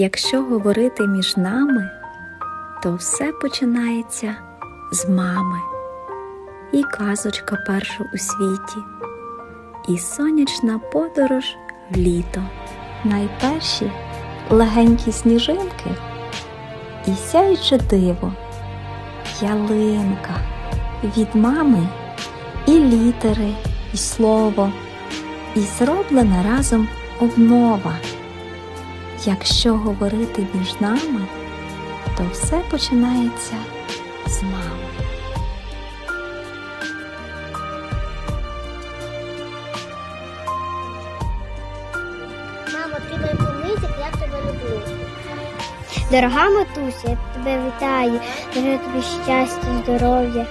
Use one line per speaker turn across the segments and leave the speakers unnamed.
Якщо говорити між нами, то все починається з мами, і казочка перша у світі, і сонячна подорож в літо. Найперші легенькі сніжинки і сяюче диво, ялинка від мами і літери, і слово, і зроблена разом обнова. Якщо говорити між нами, то все починається з мами.
Мамо, ти мій помітик, я тебе люблю. Дорога матуся, я тебе вітаю. Бажаю тобі щастя, здоров'я.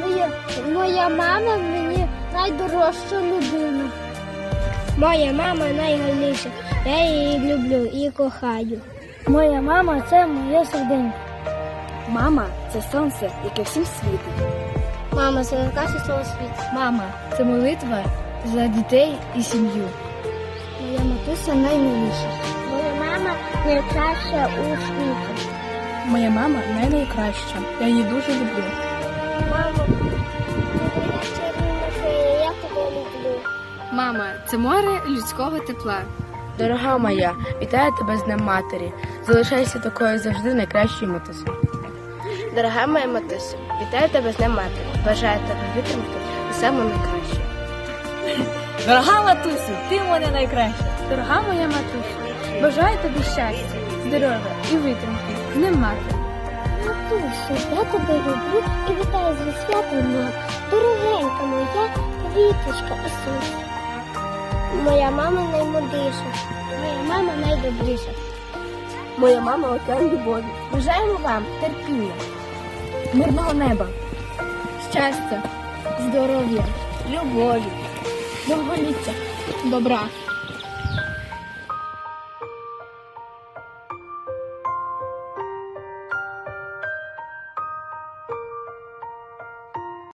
Моя, моя мама мені найдорожча людина. Моя мама найголовніша. Я її люблю і кохаю. Моя мама це моя серденько.
Мама це сонце, яке всім світить.
Мама, це найкраще слово світ.
Мама це молитва за дітей і сім'ю.
Моя матуся наймиліша. Моя мама найкраща у світі.
Моя мама найкраща. Я її дуже люблю.
Мамо, ти
Мама це море людського тепла.
Дорога моя, вітаю тебе з Днем матері. Залишайся такою завжди найкращою матусею. Дорога моя матусю, вітаю тебе з Днем матері. Бажаю тебе витримки і саме найкраще.
Дорога матусю, ти мене найкраща. Дорога моя матуся, бажаю тобі щастя, здоров'я і витримки. З Днем матері.
Матусю, я тебе люблю і вітаю з святом. Дорогенька моя квіточка Ісус. Моя мама наймудріша. Моя мама найдобріша.
Моя мама океан любові. Бажаємо вам терпіння, мирного неба,
Щастя, здоров'я, любові, довголіття, добра.